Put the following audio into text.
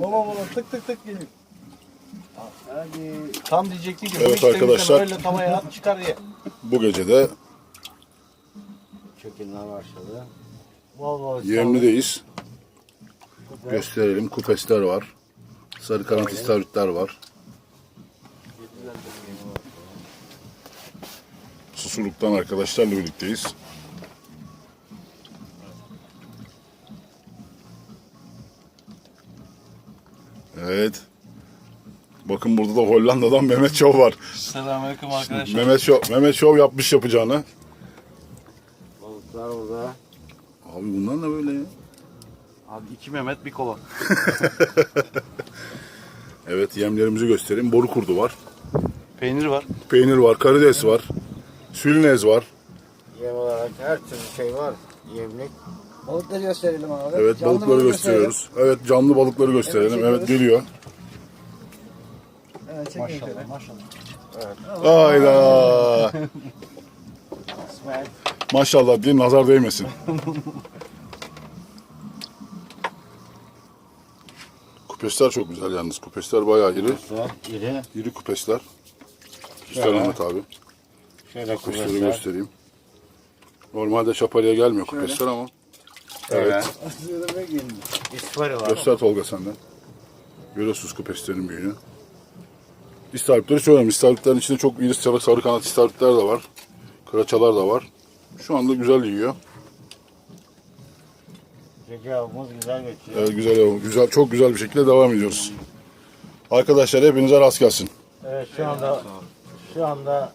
Baba baba tık tık tık geliyor. Hadi. Tam diyecekti ki. Evet arkadaşlar. tane Öyle tavaya at çıkar ye. Bu gece de Çökünler başladı. Bol Yemli'deyiz. Gösterelim. Kupesler var. Sarı kanat istavritler var. Susurluk'tan arkadaşlarla birlikteyiz. Evet. Bakın burada da Hollanda'dan Mehmet Şov var. Selamünaleyküm arkadaşlar. Mehmet Şov, Mehmet Şov yapmış yapacağını. Balıklar burada. Abi bunlar ne böyle ya? Abi iki Mehmet bir kova. Evet yemlerimizi göstereyim. Boru kurdu var. Peynir var. Peynir var, karides var. Sülnez var. Yem olarak her türlü şey var. Yemlik. Balıkları gösterelim abi. Evet Canlı balıkları balık gösteriyoruz. Evet canlı balıkları gösterelim. Evet, Evet geliyor. Evet, çekin şöyle. maşallah. Hayda. İsmail. Maşallah diyeyim nazar değmesin. Kupesler çok güzel yalnız. Kupesler bayağı iri. İri. İri kupesler. Göster Ahmet abi. Şöyle Kupesleri göstereyim. Normalde şapalya gelmiyor kupesler ama. Evet. Göster Tolga senden. Görüyorsunuz kupeslerin büyüğünü. İstavritleri söyleyeyim. İstavritlerin içinde çok iri sarı, sarı kanat istavritler de var. Kıraçalar da var. Şu anda güzel yiyor. Gece avımız güzel geçiyor. Evet, güzel, güzel, çok güzel bir şekilde devam ediyoruz. Arkadaşlar hepinize rast gelsin. Evet şu anda şu anda